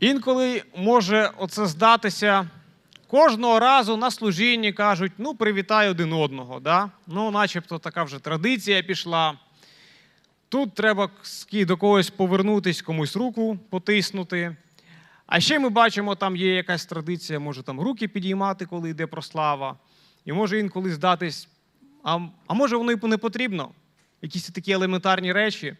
Інколи може оце здатися кожного разу на служінні кажуть, ну, привітай один одного. Да? Ну, начебто така вже традиція пішла. Тут треба до когось повернутись, комусь руку потиснути. А ще ми бачимо, там є якась традиція, може там руки підіймати, коли йде прослава. І може інколи здатись, а, а може воно і не потрібно. Якісь такі елементарні речі. Е,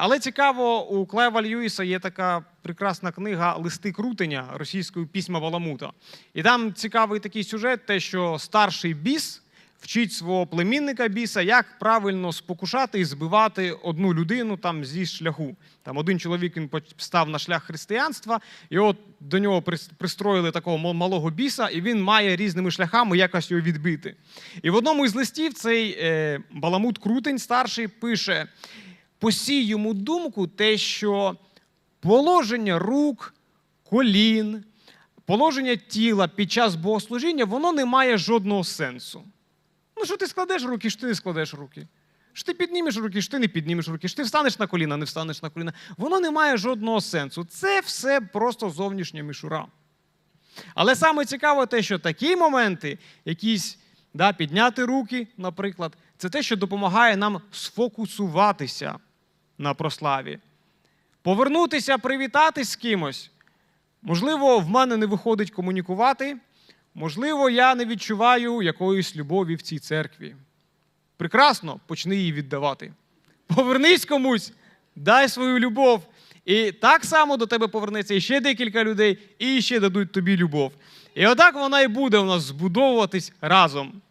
але цікаво, у Клева Льюіса є така прекрасна книга Листи крутення російською пісьма Баламута. І там цікавий такий сюжет, те, що старший біс вчить свого племінника біса, як правильно спокушати і збивати одну людину там зі шляху. Там один чоловік він став на шлях християнства, і от до нього пристроїли такого малого біса, і він має різними шляхами якось його відбити. І в одному із листів цей е, Баламут Крутень старший пише: посій йому думку те, що положення рук, колін, положення тіла під час богослужіння, воно не має жодного сенсу. Ну, що ти складеш руки, що ти не складеш руки. Що ти піднімеш руки, що ти не піднімеш руки, що ти встанеш на коліна, не встанеш на коліна. Воно не має жодного сенсу. Це все просто зовнішня мішура. Але саме цікаве те, що такі моменти, якісь да, підняти руки, наприклад, це те, що допомагає нам сфокусуватися на прославі, повернутися, привітатись з кимось. Можливо, в мене не виходить комунікувати, можливо, я не відчуваю якоїсь любові в цій церкві. Прекрасно, почни її віддавати. Повернись комусь, дай свою любов. І так само до тебе повернеться іще декілька людей, і ще дадуть тобі любов. І отак вона і буде у нас збудовуватись разом.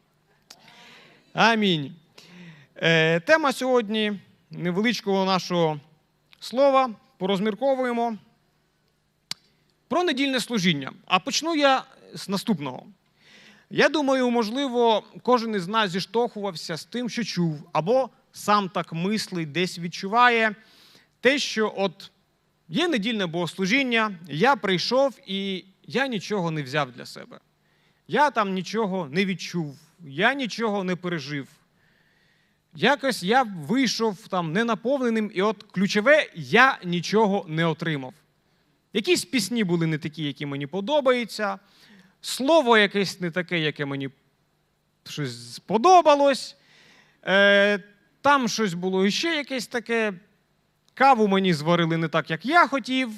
Амінь. Е, тема сьогодні невеличкого нашого слова. Порозмірковуємо про недільне служіння. А почну я з наступного. Я думаю, можливо, кожен із нас зіштовхувався з тим, що чув, або сам так мислить, десь відчуває те, що от є недільне богослужіння, я прийшов і я нічого не взяв для себе. Я там нічого не відчув, я нічого не пережив. Якось я вийшов там ненаповненим, і от ключове, я нічого не отримав. Якісь пісні були не такі, які мені подобаються, слово якесь не таке, яке мені щось сподобалось. Е, там щось було іще якесь таке. Каву мені зварили не так, як я хотів.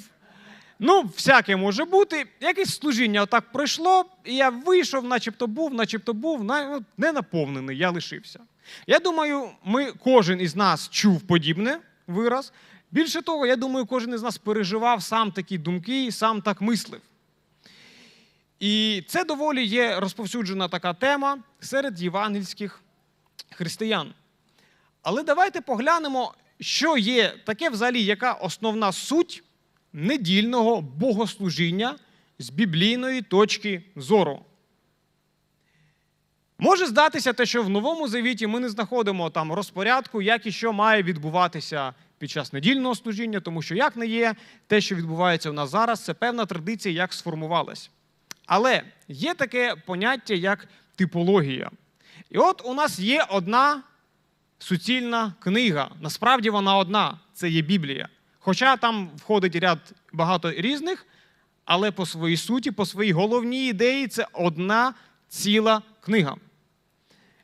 Ну, всяке може бути. Якесь служіння отак пройшло, і я вийшов, начебто був, начебто був, не наповнений, я лишився. Я думаю, ми, кожен із нас чув подібне вираз. Більше того, я думаю, кожен із нас переживав сам такі думки і сам так мислив. І це доволі є розповсюджена така тема серед євангельських християн. Але давайте поглянемо, що є таке взагалі, яка основна суть недільного богослужіння з біблійної точки зору. Може здатися те, що в Новому Завіті ми не знаходимо там розпорядку, як і що має відбуватися під час недільного служіння, тому що як не є, те, що відбувається у нас зараз, це певна традиція, як сформувалась. Але є таке поняття, як типологія. І от у нас є одна суцільна книга. Насправді вона одна це є Біблія. Хоча там входить ряд багато різних, але по своїй суті, по своїй головній ідеї, це одна ціла книга.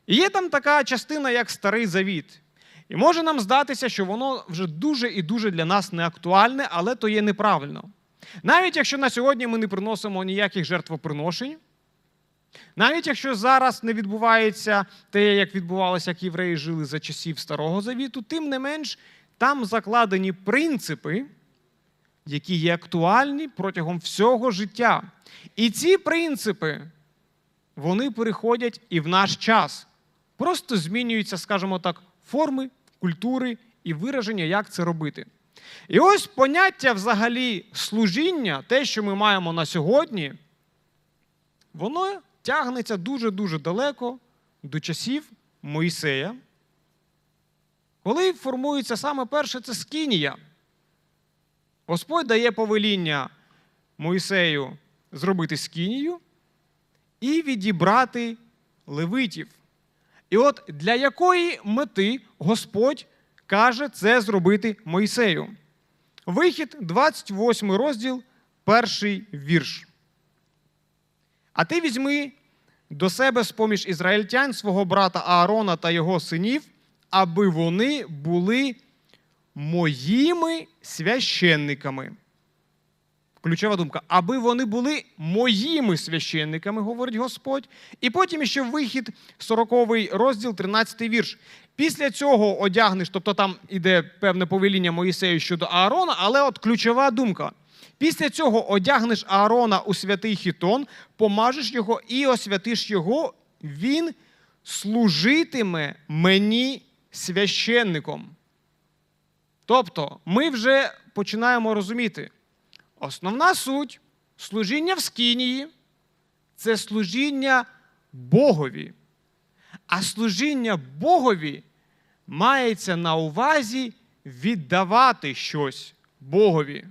І є там така частина, як Старий Завіт. І може нам здатися, що воно вже дуже і дуже для нас не актуальне, але то є неправильно. Навіть якщо на сьогодні ми не приносимо ніяких жертвоприношень, навіть якщо зараз не відбувається те, як відбувалося, як євреї жили за часів Старого Завіту, тим не менш там закладені принципи, які є актуальні протягом всього життя. І ці принципи вони переходять і в наш час. Просто змінюються, скажімо так, форми, культури і вираження, як це робити. І ось поняття взагалі служіння, те, що ми маємо на сьогодні, воно тягнеться дуже-дуже далеко до часів Моїсея, коли формується саме перше це скинія. Господь дає повеління Моїсею зробити скинію і відібрати левитів. І от для якої мети Господь каже це зробити Мойсею? Вихід, 28 розділ перший вірш. А ти візьми до себе з-поміж ізраїльтян свого брата Аарона та його синів, аби вони були моїми священниками. Ключова думка, аби вони були моїми священниками, говорить Господь. І потім ще вихід, 40 розділ, 13 вірш. Після цього одягнеш, тобто там іде певне повеління Моїсею щодо Аарона, але от ключова думка. Після цього одягнеш Аарона у святий хітон, помажеш його і освятиш його, він служитиме мені священником. Тобто, ми вже починаємо розуміти, основна суть служіння в Скинії це служіння Богові. А служіння Богові мається на увазі віддавати щось Богові.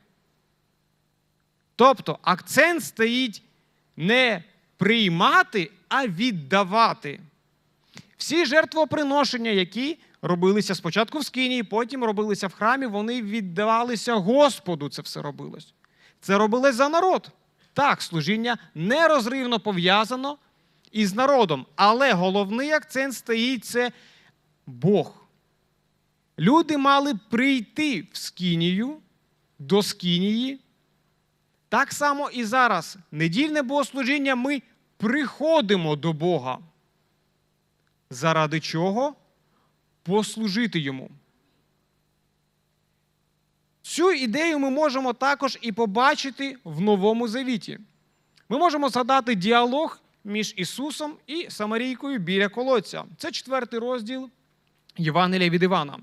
Тобто акцент стоїть не приймати, а віддавати. Всі жертвоприношення, які робилися спочатку в скині, потім робилися в храмі, вони віддавалися Господу. Це все робилось. Це робили за народ. Так, служіння нерозривно пов'язано із народом, але головний акцент стоїть це Бог. Люди мали прийти в скинію, до скинії. Так само і зараз, недільне богослужіння, ми приходимо до Бога. Заради чого? Послужити йому. Цю ідею ми можемо також і побачити в Новому Завіті. Ми можемо згадати діалог між Ісусом і Самарійкою біля колодця. Це четвертий розділ Євангелія від Івана.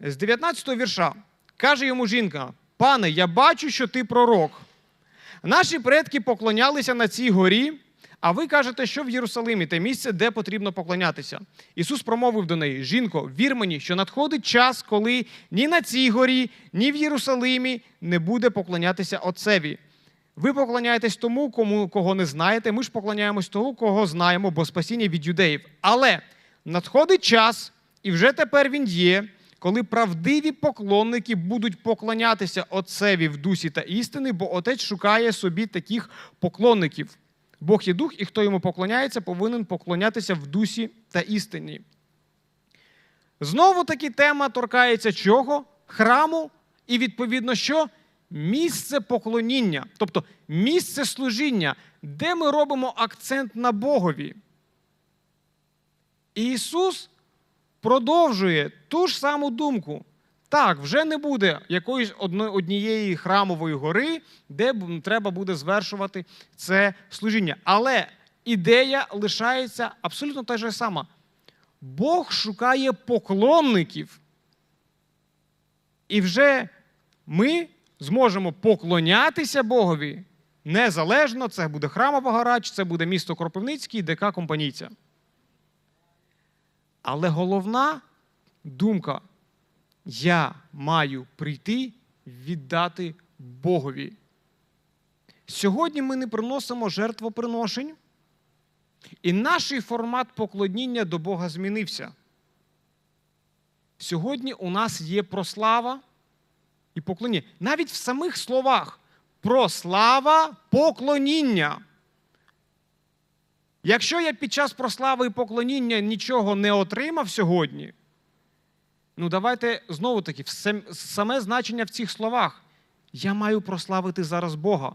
З 19 го вірша каже йому жінка: Пане, я бачу, що ти пророк. Наші предки поклонялися на цій горі, а ви кажете, що в Єрусалимі те місце, де потрібно поклонятися. Ісус промовив до неї: Жінко, вір мені, що надходить час, коли ні на цій горі, ні в Єрусалимі не буде поклонятися Отцеві. Ви поклоняєтесь тому, кому кого не знаєте. Ми ж поклоняємось того, кого знаємо, бо спасіння від юдеїв. Але надходить час, і вже тепер він є, коли правдиві поклонники будуть поклонятися Отцеві в дусі та істини, бо Отець шукає собі таких поклонників. Бог є дух, і хто йому поклоняється, повинен поклонятися в дусі та істині. Знову таки тема торкається чого? Храму, і відповідно, що? Місце поклоніння, тобто місце служіння, де ми робимо акцент на Богові. І Ісус продовжує ту ж саму думку. Так, вже не буде якоїсь однієї храмової гори, де треба буде звершувати це служіння. Але ідея лишається абсолютно та ж сама. Бог шукає поклонників. І вже ми зможемо поклонятися Богові незалежно, це буде храмова гора, чи це буде місто Кропивницький, ДК Компанійця. Але головна думка я маю прийти віддати Богові. Сьогодні ми не приносимо жертвоприношень, і наш формат поклоніння до Бога змінився. Сьогодні у нас є прослава і поклоніння. Навіть в самих словах прослава поклоніння. Якщо я під час прослави і поклоніння нічого не отримав сьогодні, ну давайте знову таки саме значення в цих словах. Я маю прославити зараз Бога.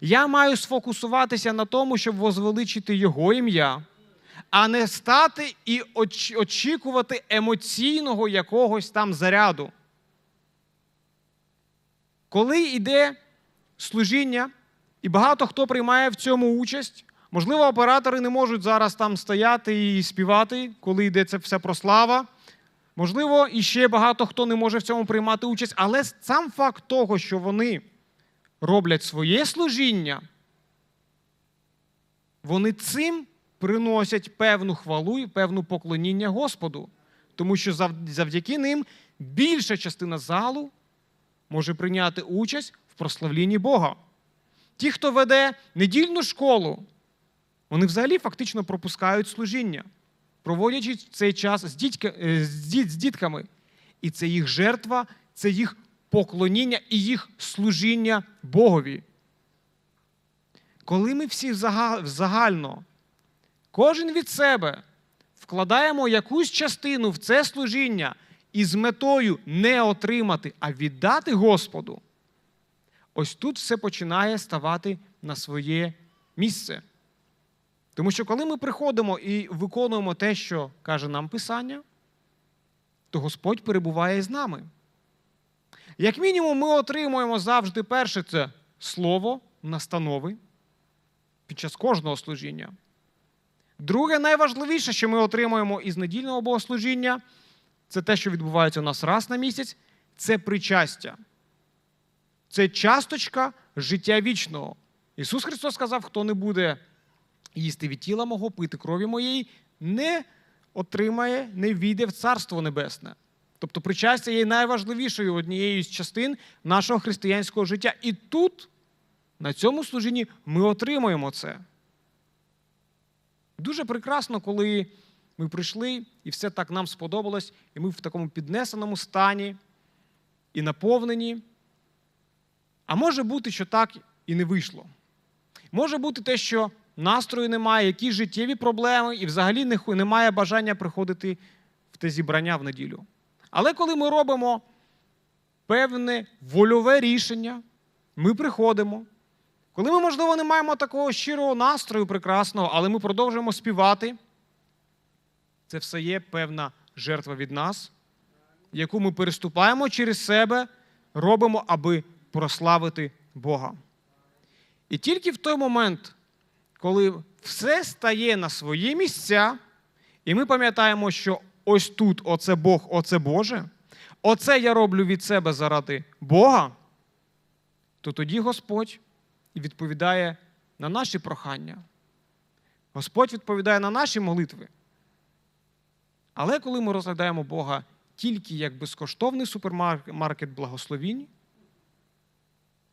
Я маю сфокусуватися на тому, щоб возвеличити Його ім'я, а не стати і очікувати емоційного якогось там заряду. Коли йде служіння, і багато хто приймає в цьому участь, можливо, оператори не можуть зараз там стояти і співати, коли йде це все прослава. Можливо, і ще багато хто не може в цьому приймати участь, але сам факт того, що вони роблять своє служіння, вони цим приносять певну хвалу і певну поклоніння Господу. Тому що завдяки ним більша частина залу може прийняти участь в прославлінні Бога. Ті, хто веде недільну школу, вони взагалі фактично пропускають служіння, проводячи цей час з, дітька, е, з, діт, з дітками. І це їх жертва, це їх поклоніння і їх служіння Богові. коли ми всі загально, кожен від себе вкладаємо якусь частину в це служіння із метою не отримати, а віддати Господу, ось тут все починає ставати на своє місце. Тому що коли ми приходимо і виконуємо те, що каже нам Писання, то Господь перебуває з нами. Як мінімум, ми отримуємо завжди перше це слово, настанови під час кожного служіння. Друге, найважливіше, що ми отримуємо із недільного богослужіння, це те, що відбувається у нас раз на місяць, це причастя. Це часточка життя вічного. Ісус Христос сказав, хто не буде їсти від тіла мого, пити крові моєї, не отримає, не війде в Царство Небесне. Тобто причастя є найважливішою однією з частин нашого християнського життя. І тут, на цьому служінні, ми отримуємо це. Дуже прекрасно, коли ми прийшли, і все так нам сподобалось, і ми в такому піднесеному стані і наповнені. А може бути, що так і не вийшло. Може бути те, що настрою немає, якісь життєві проблеми, і взагалі немає бажання приходити в те зібрання в неділю. Але коли ми робимо певне вольове рішення, ми приходимо. Коли ми, можливо, не маємо такого щирого настрою прекрасного, але ми продовжуємо співати, це все є певна жертва від нас, яку ми переступаємо через себе, робимо, аби прославити Бога. І тільки в той момент, коли все стає на свої місця, і ми пам'ятаємо, що ось тут оце Бог, оце Боже, оце я роблю від себе заради Бога, то тоді Господь відповідає на наші прохання. Господь відповідає на наші молитви. Але коли ми розглядаємо Бога тільки як безкоштовний супермаркет благословінь,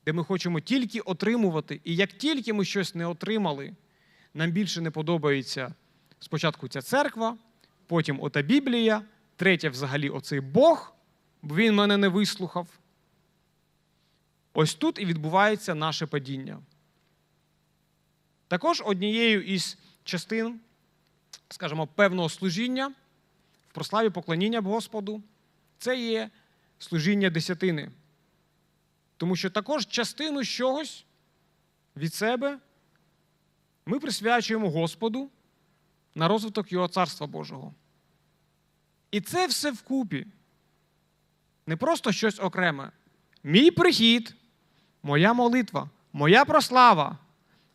де ми хочемо тільки отримувати, і як тільки ми щось не отримали, нам більше не подобається спочатку ця церква, потім ота Біблія, третє взагалі оцей Бог, бо він мене не вислухав. Ось тут і відбувається наше падіння. Також однією із частин, скажімо, певного служіння прославі поклоніння Господу це є служіння десятини. Тому що також частину чогось від себе ми присвячуємо Господу на розвиток Його Царства Божого. І це все вкупі. Не просто щось окреме. Мій прихід, моя молитва, моя прослава,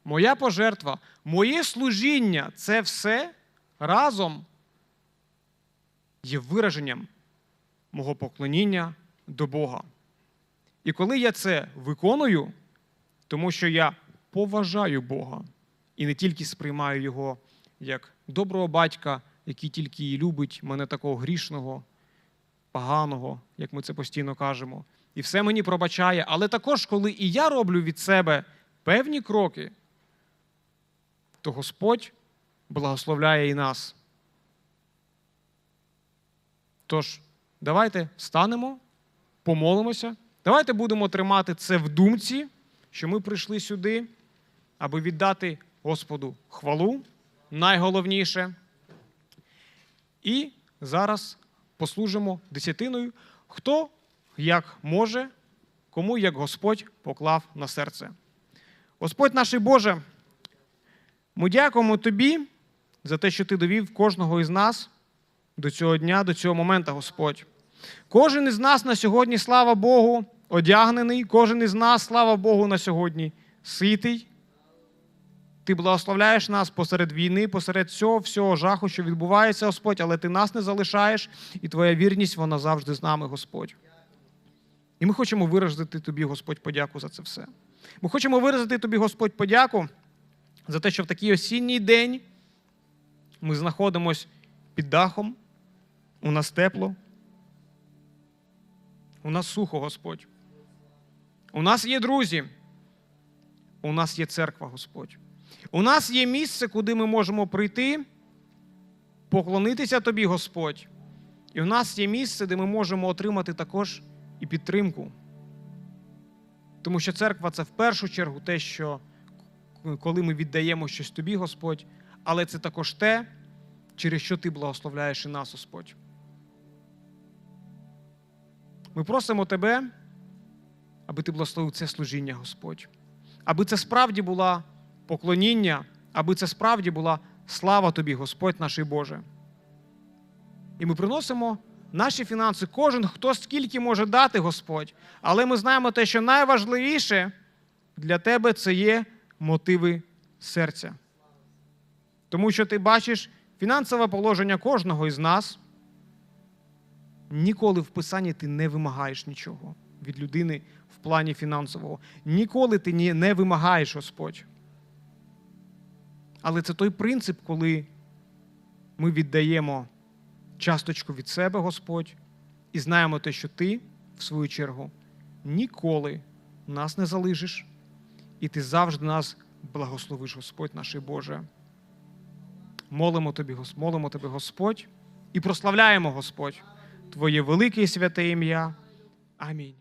моя пожертва, моє служіння це все разом є вираженням мого поклоніння до Бога. І коли я це виконую, тому що я поважаю Бога і не тільки сприймаю Його як доброго батька, який тільки і любить мене такого грішного, поганого, як ми це постійно кажемо, і все мені пробачає, але також, коли і я роблю від себе певні кроки, то Господь благословляє і нас. Тож, давайте встанемо, помолимося. Давайте будемо тримати це в думці, що ми прийшли сюди, аби віддати Господу хвалу, найголовніше. І зараз послужимо десятиною, хто як може, кому як Господь поклав на серце. Господь наш Боже, ми дякуємо Тобі за те, що Ти довів кожного із нас до цього дня, до цього моменту, Господь. Кожен із нас на сьогодні, слава Богу, одягнений, кожен із нас, слава Богу, на сьогодні ситий. Ти благословляєш нас посеред війни, посеред цього всього жаху, що відбувається, Господь, але ти нас не залишаєш, і твоя вірність, вона завжди з нами, Господь. І ми хочемо виразити тобі, Господь, подяку за це все. Ми хочемо виразити тобі, Господь, подяку за те, що в такий осінній день ми знаходимося під дахом, у нас тепло, у нас сухо, Господь. У нас є друзі, у нас є церква, Господь. У нас є місце, куди ми можемо прийти, поклонитися Тобі, Господь. І у нас є місце, де ми можемо отримати також і підтримку. Тому що церква це в першу чергу те, що коли ми віддаємо щось тобі, Господь, але це також те, через що ти благословляєш і нас, Господь. Ми просимо Тебе, аби ти благословив це служіння, Господь, аби це справді була поклоніння, аби це справді була слава Тобі, Господь наш Боже. І ми приносимо наші фінанси, кожен, хто скільки може дати, Господь. Але ми знаємо те, що найважливіше для тебе це є мотиви серця. Тому що ти бачиш фінансове положення кожного із нас. Ніколи в Писанні ти не вимагаєш нічого від людини в плані фінансового. Ніколи ти не вимагаєш, Господь. Але це той принцип, коли ми віддаємо часточку від себе, Господь, і знаємо те, що ти, в свою чергу, ніколи нас не залишиш, і ти завжди нас благословиш, Господь наш Боже. Молимо тобі, молимо тебе, Господь, і прославляємо, Господь, Твоє велике і святе ім'я. Амінь.